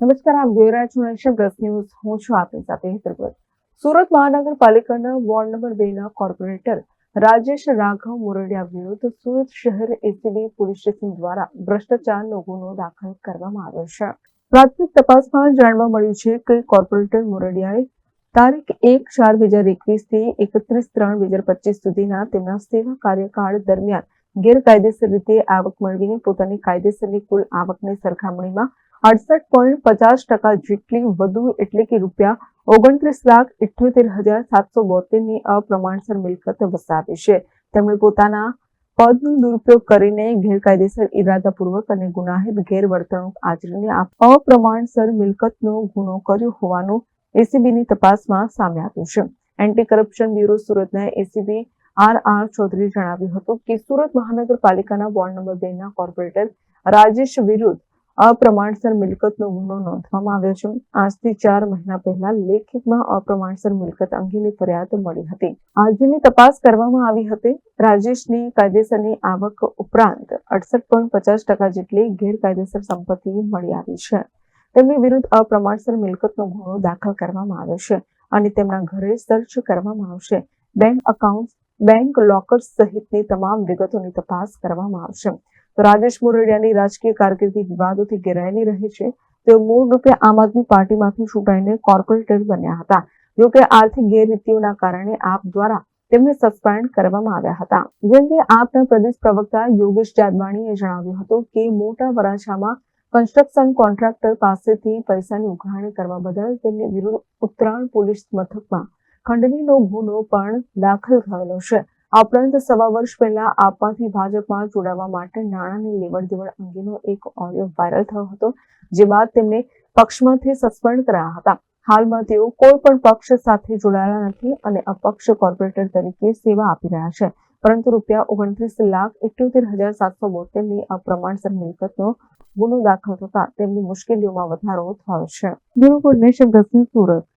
નમસ્કાર, આપ જોઈ રહ્યા છો નેશન પ્લસ ન્યૂઝ. હું છું આપની સાથે હેતરપત સુરત મહાનગરપાલિકાના વોર્ડ નંબર બે ના કોર્પોરેટર રાજેશ રાઘવ મોરડિયા વિરુદ્ધ સુરત શહેર એસીબી પોલીસ સ્ટેશન દ્વારા ભ્રષ્ટાચારનો ગુનો દાખલ કરવામાં આવ્યો છે. પ્રાથમિક તપાસમાં જાણવા મળ્યું છે કે કોર્પોરેટર મોરડિયાએ તારીખ એક ચાર બે હજાર એકવીસથી એકત્રીસ ત્રણ બે હજાર પચીસ સુધીના તેમના સેવા કાર્યકાળ દરમિયાન ગેરકાયદેસર રીતે આવક મેળવીને પોતાની કાયદેસરની કુલ આવકની સરખામણીમાં અડસઠ પોઈન્ટ પચાસ ટકા જેટલી વધુ એટલે કે રૂપિયા ઓગણત્રીસ લાખ ઇઠ્યોતેર હજાર સાતસો બોતેરની અપ્રમાણસર મિલકત વસાવી છે. તેમણે પોતાના પદનો દુરુપયોગ કરીને ગેરકાયદેસર ઇરાદાપૂર્વક અને ગુનાહિત ગેરવર્તણૂક આચરીને અપ્રમાણસર મિલકતનો ગુનો કર્યો હોવાનું એસીબીની તપાસમાં સામે આવ્યું છે. એન્ટી કરપ્શન બ્યુરો સુરતના એસીબી આર આર ચૌધરી જણાવ્યું હતું કે સુરત મહાનગરપાલિકાના વોર્ડ નંબર બે ના કોર્પોરેટર રાજેશ વિરુદ્ધ અપ્રમાણસર મિલકતનો ગુનો નોંધવામાં આવ્યો છે. આજથી ચાર મહિના પહેલા લેખિતમાં અપ્રમાણસર મિલકત અંગેની ફરિયાદ મળી હતી. આજની તપાસ કરવામાં આવી હતી. રાજેશની કાયદેસરની આવક ઉપરાંત અડસઠ પોઈન્ટ પચાસ ટકા જેટલી ગેરકાયદેસર સંપત્તિ મળી આવી છે. તેમની વિરુદ્ધ અપ્રમાણસર મિલકતનો ગુનો દાખલ કરવામાં આવ્યો છે અને તેમના ઘરે સર્ચ કરવામાં આવશે. બેંક અકાઉન્ટ બેંક લોકર્સ સહિતની તમામ વિગતોની તપાસ કરવામાં આવશે. રાજેશ મોરડિયાની રાજકીય કારકિર્દી વિવાદોથી ઘેરાયેલી રહી છે. તેઓ મૂળ રૂપે આમ આદમી પાર્ટીમાંથી ચૂંટાઈને કોર્પોરેટર બન્યા હતા. જો કે આર્થિક ગેરરીતિઓના કારણે આપ દ્વારા તેમને સસ્પેન્ડ કરવામાં આવ્યા હતા. જેમ કે આપના પ્રદેશ પ્રવક્તા યોગેશ જાદવાણીએ જણાવ્યું હતું કે મોટા વરાછામાં કન્સ્ટ્રક્શન કોન્ટ્રાક્ટર પાસેથી પૈસાની ઉઘરાણી કરવા બદલ તેમની વિરુદ્ધ ઉત્તરાયણ પોલીસ મથકમાં ખંડણીનો ગુનો પણ દાખલ થયેલો છે. આ ઉપરાંત સવા વર્ષ પહેલા આપમાંથી ભાજપમાં જોડાવા માટે નાણાંની લેવડ દેવડ અંગેનો એક ઓડિયો વાયરલ થયો હતો, જે બાદ તેમને પક્ષમાંથી સસ્પેન્ડ કરાયા હતા. હાલમાં તેઓ કોઈ પણ પક્ષ સાથે જોડાયેલા નથી અને અપક્ષ કોર્પોરેટર તરીકે સેવા આપી રહ્યા છે. પરંતુ રૂપિયા ઓગણત્રીસ લાખ ઇઠ્યોતેર હજાર સાતસો બોતેરની અપ્રમાણસર મિલકતનો ગુનો દાખલ થતા તેમની મુશ્કેલીઓમાં વધારો થયો છે. બ્યુરો સુરત.